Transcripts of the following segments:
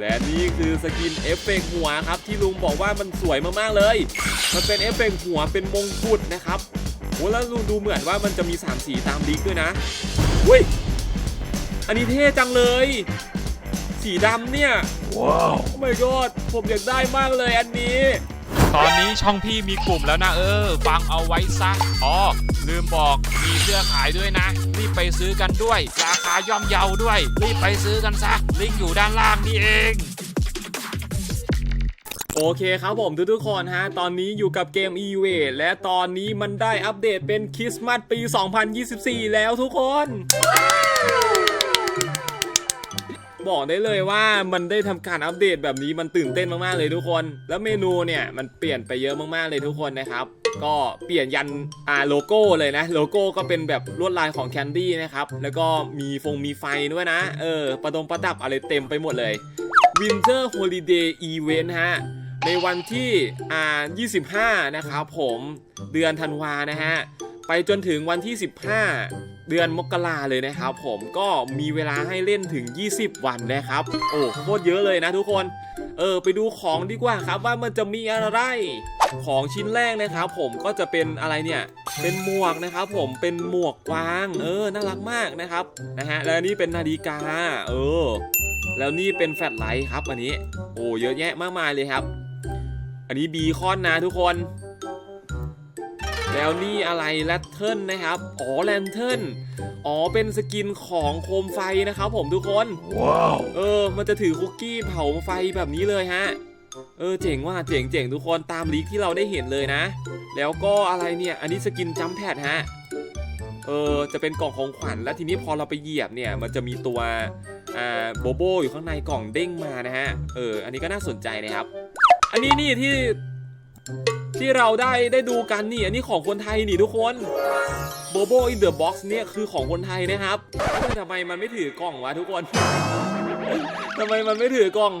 และนี่คือสกินเอฟเฟกต์หัวครับ ที่ลุงบอกว่ามันสวยมากๆเลย มันเป็นเอฟเฟกต์หัวเป็นมงกุฎนะครับโอ้แล้วลุงดูเหมือนว่ามันจะมีสามสีตามลีกด้วยนะอุ้ยอันนี้เท่จังเลย สีดำเนี่ย ว้าวโอ้ my god ผมอยากได้มากเลยอันนี้ ตอนนี้ช่องพี่มีกลุ่มแล้วนะเออ ฟังเอาไว้ซะอ๋อลืมบอกมีเสื้อขายด้วยนะรี บไปซื้อกันด้วย ราคาย่อมเยาด้วย รีบไปซื้อกันซะ ลิงก์อยู่ด้านล่างนี่เองโอเคครับผมทุกๆคนฮะ ตอนนี้อยู่กับเกม e v และตอนนี้มันได้อัปเดตเป็นคริสต์มาสปี 2024 แล้วทุกคน บอกได้เลยว่ามันได้ทำการอัปเดตแบบนี้มันตื่นเต้นมากๆเลยทุกคน แล้วเมนูเนี่ย มันเปลี่ยนไปเยอะมากๆเลยทุกคนนะครับ ก็เปลี่ยนยันอ่าโลโก้เลยนะ โลโก้ก็เป็นแบบลวดลายของแคนดี้นะครับ แล้วก็มีฟงมีไฟด้วยนะ เออ ประดงประดับอะไรเต็มไปหมดเลย Winter Holiday Event ฮะ ในวันที่อ่า25 นะครับผมเดือนธันวานะฮะ ไปจนถึงวันที่ 15 เดือนมกราเลยนะครับผมก็มีเวลาให้เล่นถึง 20 วันนะครับ โอ้โคตรเยอะเลยนะทุกคน เออ ไปดูของดีกว่าครับว่ามันจะมีอะไร ของชิ้นแรกนะครับผมก็จะเป็นอะไรเนี่ยเป็นหมวกนะครับผมเป็นหมวกกวาง เออ น่ารักมากนะครับนะฮะแล้วนี่เป็นนาฬิกา เออ แล้วนี่เป็นแฟลชไลท์ครับอันนี้ โอ้เยอะแยะมากมายเลยครับ อันนี้บีคอนนะทุกคน แล้วนี่อะไรแลนเทิร์นนะครับ อ๋อแลนเทิร์นอ๋อเป็นสกินของโคมไฟนะครับผมทุกคน ว้าว เออ มันจะถือคุกกี้เผาไฟแบบนี้เลยฮะ เออเจ๋งว่าเจ๋งเจ๋งทุกคนตามลีกที่เราได้เห็นเลยนะ แล้วก็อะไรเนี่ย อันนี้สกินจัมแพดฮะ เออจะเป็นกล่องของขวัญแล้วทีนี้พอเราไปเหยียบเนี่ย มันจะมีตัวอ่าโบโบอยู่ข้างในกล่องเด้งมานะฮะ เอออันนี้ก็น่าสนใจนะครับ อันนี้นี่ที่ ที่เราได้ได้ดูกันนี่อันนี้ของคนไทยนี่ทุกคนโบโบอินเดอะบ็อกซ์เนี่ยคือของคนไทยนะครับทำไมมันไม่ถือกล่องวะทุกคนทำไมมันไม่ถือกล่อง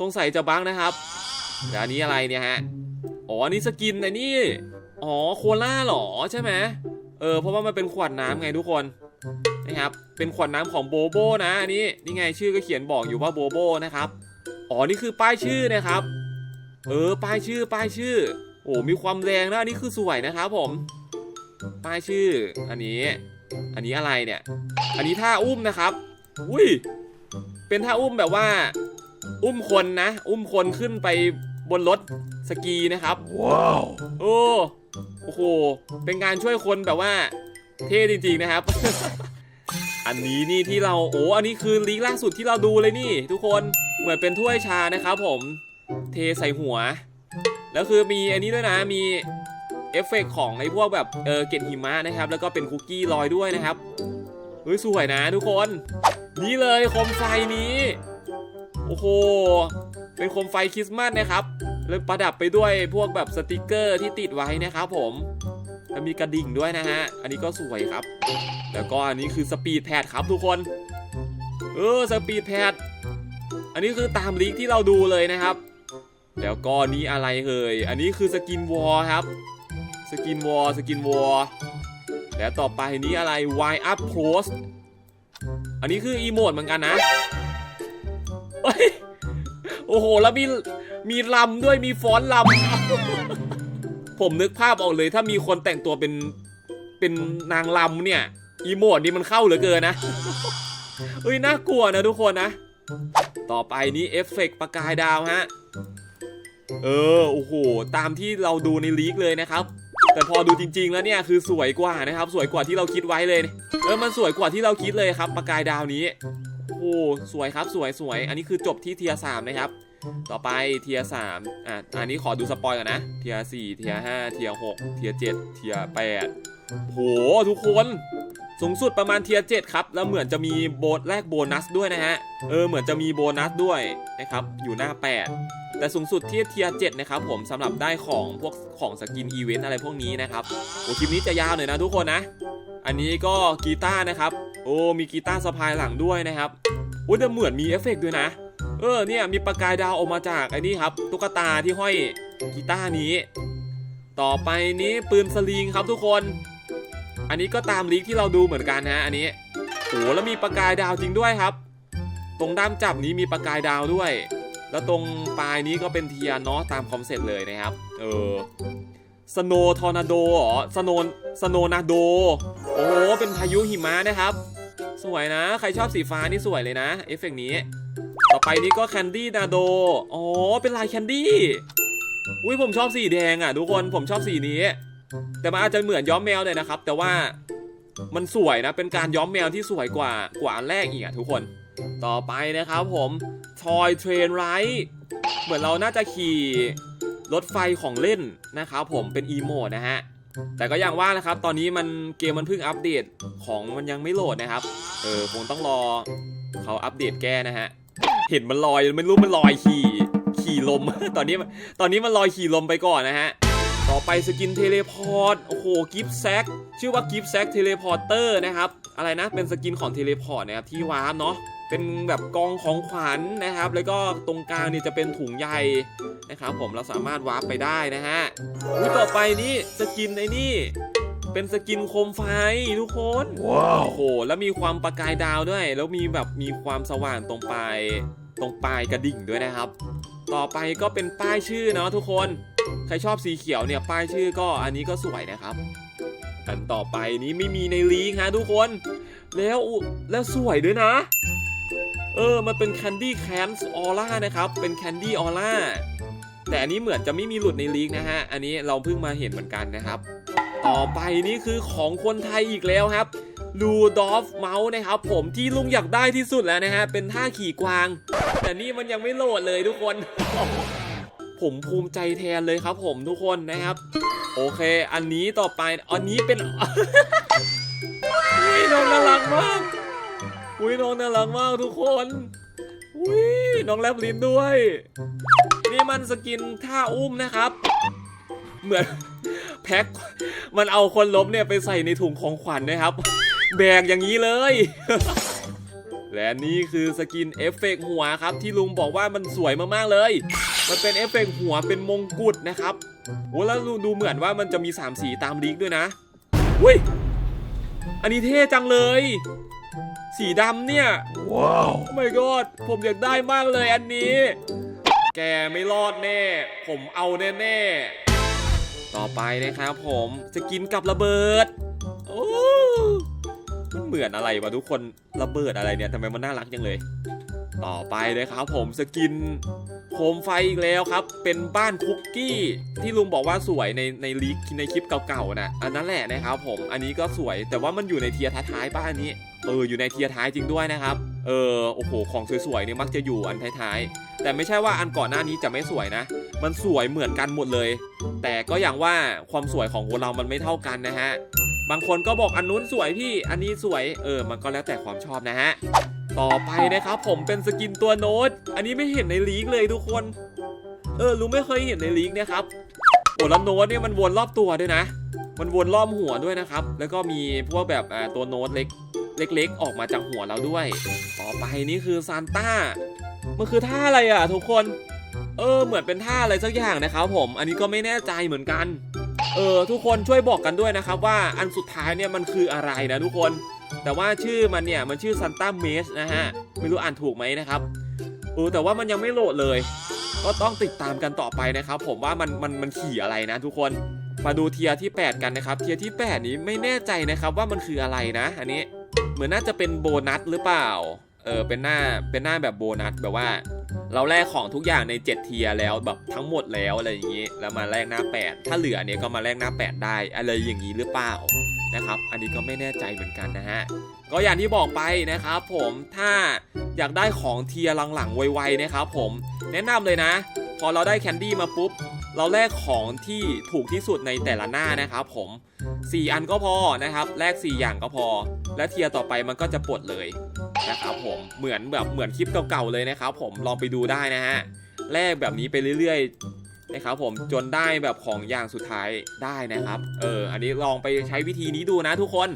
สงสัยจะบังนะครับเดี๋ยวอันนี้อะไรเนี่ยฮะอ๋อันนี้สกินไอ้นี่อ๋อโคล่าเหรอใช่ไหมเออเพราะว่ามันเป็นขวดน้ำไงทุกคนนะครับเป็นขวดน้ำของโบโบนะอันนี้นี่ไงชื่อก็เขียนบอกอยู่ว่าโบโบนะครับอ๋อนี่คือป้ายชื่อนะครับ เออป้ายชื่อป้ายชื่อ โอ้มีความแรงนะอันนี้คือสวยนะครับผม ป้ายชื่อ อันนี้ อันนี้อะไรเนี่ย อันนี้ท่าอุ้มนะครับอุ้ยเป็นท่าอุ้มแบบว่า อุ้มคนนะ อุ้มคนขึ้นไปบนรถสกีนะครับ ว้าวโอ้โอ้โหเป็นการช่วยคนแบบว่า เท่จริงๆนะครับ อันนี้นี่ที่เราโอ้อันนี้คือลีกล่าสุดที่เราดูเลยนี่ ทุกคนเหมือนเป็นถ้วยชานะครับผม เทใส่หัว แล้วคือมีอันนี้ด้วยนะมีเอฟเฟกต์ของไอ้พวกแบบเออเกล็ดหิมะนะครับ แล้วก็เป็นคุกกี้ลอยด้วยนะครับเฮ้ยสวยนะทุกคน นี่เลยโคมไฟนี้ โอ้โหเป็นโคมไฟคริสต์มาสนะครับแล้วประดับไปด้วยพวกแบบสติกเกอร์ที่ติดไว้นะครับผมแล้วมีกระดิ่งด้วยนะฮะ อันนี้ก็สวยครับ แล้วก็อันนี้คือสปีดแพดครับทุกคน เออสปีดแพดอันนี้คือตามลีกที่เราดูเลยนะครับ แล้วก็นี่อะไรเอ่ยอันนี้คือสกินวอลครับ สกินวอลสกินวอลแล้วต่อไปนี้อะไร Y up close อันนี้คืออีโมดเหมือนกันนะโอ้โห แล้วมีมีลำด้วยมีฟ้อนลำ ผมนึกภาพออกเลยถ้ามีคนแต่งตัวเป็นเป็นนางลำเนี่ย อีโมดนี่มันเข้าเหลือเกินนะเฮ้ยน่ากลัวนะทุกคนนะ ต่อไปนี้เอฟเฟกต์ประกายดาวฮะ เออโอ้โหตามที่เราดูในลีกเลยนะครับ แต่พอดูจริง ๆ แล้วเนี่ยคือสวยกว่านะครับ สวยกว่าที่เราคิดไว้เลยเออมันสวยกว่าที่เราคิดเลยครับประกายดาวนี้โอ้สวยครับสวยสวย อันนี้คือจบที่เทียสามนะครับ ต่อไปเทียสามอะอันนี้ขอดูสปอยก่อนนะ เทียสี่เทียห้าเทียหกเทียเจ็ดเทียแปดโหทุกคน สูงสุดประมาณเทียเจ็ดครับ แล้วเหมือนจะมีโบนแลกโบนัสด้วยนะฮะ เออเหมือนจะมีโบนัสด้วยนะครับ อยู่หน้า 8 แต่สูงสุดที่เทียเจ็ดนะครับผมสำหรับได้ของพวกของสกินอีเวนต์อะไรพวกนี้นะครับโอ้คลิปนี้จะยาวหน่อยนะทุกคนนะ อันนี้ก็กีตาร์นะครับ โอ้มีกีตาร์สะพายหลังด้วยนะครับโอ้แต่เหมือนมีเอฟเฟกต์ด้วยนะ เออเนี่ยมีประกายดาวออกมาจากไอ้นี่ครับตุ๊กตาที่ห้อยกีตาร์นี้ ต่อไปนี้ปืนสลิงครับทุกคน อันนี้ก็ตามลีกที่เราดูเหมือนกันนะอันนี้โอ้แล้วมีประกายดาวจริงด้วยครับ ตรงด้ามจับนี้มีประกายดาวด้วย แล้วตรงปลายนี้ก็เป็นเทียนเนาะตามคอนเซ็ปต์เลยนะครับ เออสโนทอร์นาโดเหรอสโนสโนนาโด โอ้โห เป็นพายุหิมะนะครับ สวยนะ ใครชอบสีฟ้านี่สวยเลยนะ เอฟเฟกต์นี้ ต่อไปนี้ก็แคนดี้นาโด อ๋อ เป็นลายแคนดี้ อุ้ยผมชอบสีแดงอะทุกคน ผมชอบสีนี้ แต่มันอาจจะเหมือนย้อมแมวเลยนะครับ แต่ว่ามันสวยนะเป็นการย้อมแมวที่สวยกว่ากว่าอันแรกอีกอะทุกคน ต่อไปนะครับผมทอยเทรนไรเหมือนเราน่าจะขี่รถไฟของเล่นนะครับผมเป็นอีโมดนะฮะแต่ก็อย่างว่านะครับ ตอนนี้มันเกมมันเพิ่งอัปเดตของมันยังไม่โหลดนะครับ เออคงต้องรอเขาอัปเดตแก้นะฮะ เห็นมันลอยไม่รู้มันลอยขี่ขี่ลม ตอนนี้ตอนนี้มันลอยขี่ลมไปก่อนนะฮะ ต่อไปสกินเทเลพอร์ต โอ้โห กิฟแซกชื่อว่ากิฟแซกเทเลพอร์เตอร์นะครับ อะไรนะ เป็นสกินของเทเลพอร์ตนะครับที่วาร์ปเนาะ เป็นแบบกองของขวัญนะครับ แล้วก็ตรงกลางเนี่ยจะเป็นถุงใยนะครับผม เราสามารถวาร์ปไปได้นะฮะอุ้ยต่อไปนี่สกินไอ้นี่เป็นสกินโคมไฟทุกคน ว้าว โอ้โห แล้วมีความประกายดาวด้วย แล้วมีแบบมีความสว่างตรงปลาย ตรงปลายกระดิ่งด้วยนะครับ ต่อไปก็เป็นป้ายชื่อเนาะทุกคน ใครชอบสีเขียวเนี่ยป้ายชื่อก็อันนี้ก็สวยนะครับ อันต่อไปนี้ไม่มีในลีกฮะทุกคน แล้วแล้วสวยด้วยนะ เออมันเป็น Candy Cans Aura นะครับ เป็น Candy Aura แต่อันนี้เหมือนจะไม่มีหลุดในลีกนะฮะ อันนี้เราเพิ่งมาเห็นเหมือนกันนะครับ ต่อไปนี่คือของคนไทยอีกแล้วครับลูดอฟเมาส์นะครับ ผมที่ลุงอยากได้ที่สุดแล้วนะฮะ เป็นท่าขี่กวาง แต่นี่มันยังไม่โหลดเลยทุกคน ผมภูมิใจแทนเลยครับผมทุกคนนะครับ โอเค อันนี้ต่อไปอันนี้เป็นอุ้ยน้องน่ารักมากอุ้ยน้องน่ารักมากทุกคนอุ้ยน้องแลบลิ้นด้วย นี่มันสกินท่าอุ้มนะครับ เหมือนแพ็คมันเอาคนล้มเนี่ยไปใส่ในถุงของขวัญนะครับ แบกอย่างนี้เลย และนี่คือสกินเอฟเฟกต์หัวครับที่ลุงบอกว่ามันสวยมากๆเลย มันเป็นเอฟเฟกต์หัวเป็นมงกุฎนะครับโอ้แล้วดูดูเหมือนว่ามันจะมี 3 สีตามลีกด้วยนะอุ้ยอันนี้เท่จังเลย สีดำเนี่ย ว้าวโอ้ my god ผมอยากได้มากเลยอันนี้ แกไม่รอดแน่ ผมเอาแน่ๆ ต่อไปนะครับผมจะกินกับระเบิด โอ้มันเหมือนอะไรวะทุกคนระเบิดอะไรเนี่ยทำไมมันน่ารักจังเลย ต่อไปนะครับผมสกินโคมไฟอีกแล้วครับ เป็นบ้านคุกกี้ที่ลุงบอกว่าสวยในในลีกในคลิปเก่าๆนะอันนั้นแหละนะครับผมอันนี้ก็สวยแต่ว่ามันอยู่ในเทียร์ท้ายๆป้าอันนี้เอออยู่ในเทียร์ท้ายจริงด้วยนะครับ เออโอ้โหของสวยๆเนี่ยมักจะอยู่อันท้ายๆ แต่ไม่ใช่ว่าอันก่อนหน้านี้จะไม่สวยนะ มันสวยเหมือนกันหมดเลย แต่ก็อย่างว่าความสวยของคนเรามันไม่เท่ากันนะฮะบางคนก็บอกอันนู้นสวยพี่อันนี้สวยเออมันก็แล้วแต่ความชอบนะฮะ ต่อไปนะครับผมเป็นสกินตัวโน้ต อันนี้ไม่เห็นในลีกเลยทุกคน เออรู้ไม่เคยเห็นในลีกนะครับโอ้แล้วโน้ตเนี่ยมันวนรอบตัวด้วยนะ มันวนรอบหัวด้วยนะครับ แล้วก็มีพวกแบบตัวโน้ตเล็กเล็กๆ ออกมาจากหัวเราด้วย ต่อไปนี่คือซานต้า มันคือท่าอะไรอะทุกคน เออเหมือนเป็นท่าอะไรสักอย่างนะครับผม อันนี้ก็ไม่แน่ใจเหมือนกัน เออทุกคนช่วยบอกกันด้วยนะครับว่าอันสุดท้ายเนี่ยมันคืออะไรนะทุกคน แต่ว่าชื่อมันเนี่ยมันชื่อซันต้าเมสนะฮะ ไม่รู้อ่านถูกไหมนะครับเออแต่ว่ามันยังไม่โหลดเลย ก็ต้องติดตามกันต่อไปนะครับ ผมว่ามันมันมันขี่อะไรนะทุกคน มาดูเทียที่ 8 กันนะครับ เทียที่ 8 นี้ไม่แน่ใจนะครับว่ามันคืออะไรนะ อันนี้เหมือนน่าจะเป็นโบนัสหรือเปล่า เออเป็นหน้าเป็นหน้าแบบโบนัสแบบว่า เราแลกของทุกอย่างใน 7 เทียแล้วแบบทั้งหมดแล้วอะไรอย่างนี้ แล้วมาแลกหน้า 8 ถ้าเหลือเนี่ยก็มาแลกหน้า 8 ได้อะไรอย่างนี้หรือเปล่า นะครับ อันนี้ก็ไม่แน่ใจเหมือนกันนะฮะ ก็อย่างที่บอกไปนะครับผมถ้าอยากได้ของเทียหลังๆไวๆนะครับผมแนะนำเลยนะ พอเราได้แคนดี้มาปุ๊บเราแลกของที่ถูกที่สุดในแต่ละหน้านะครับผม 4 อันก็พอนะครับแลก4 อย่างก็พอ และเทียต่อไปมันก็จะปลดเลยนะครับผมเหมือนแบบเหมือนคลิปเก่าๆเลยนะครับผมลองไปดูได้นะฮะแลกแบบนี้ไปเรื่อยๆ นะครับผมจนได้แบบของอย่างสุดท้ายได้นะครับ เอออันนี้ลองไปใช้วิธีนี้ดูนะทุกคน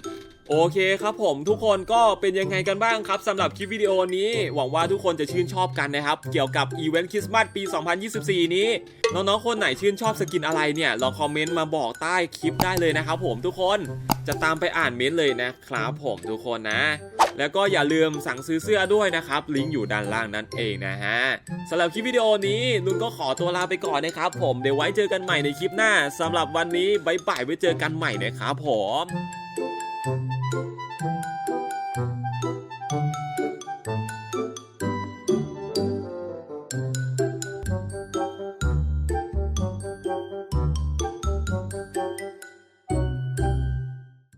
โอเคครับผมทุกคนก็เป็นยังไงกันบ้างครับสำหรับคลิปวิดีโอนี้ หวังว่าทุกคนจะชื่นชอบกันนะครับ เกี่ยวกับอีเวนต์คริสต์มาสปี 2024 นี้ น้องๆ คนไหนชื่นชอบสกินอะไรเนี่ย ลองคอมเมนต์มาบอกใต้คลิปได้เลยนะครับผมทุกคนจะตามไปอ่านเม้นต์เลยนะครับผมทุกคนนะ แล้วก็อย่าลืมสั่งซื้อเสื้อด้วยนะครับ ลิงก์อยู่ด้านล่างนั่นเองนะฮะสำหรับคลิปวิดีโอนี้ลุงก็ขอตัวลาไปก่อนนะครับ ผมเดี๋ยวไว้เจอกันใหม่ในคลิปหน้าสำหรับวันนี้บ๊ายบายไว้เจอกันใหม่นะครับผม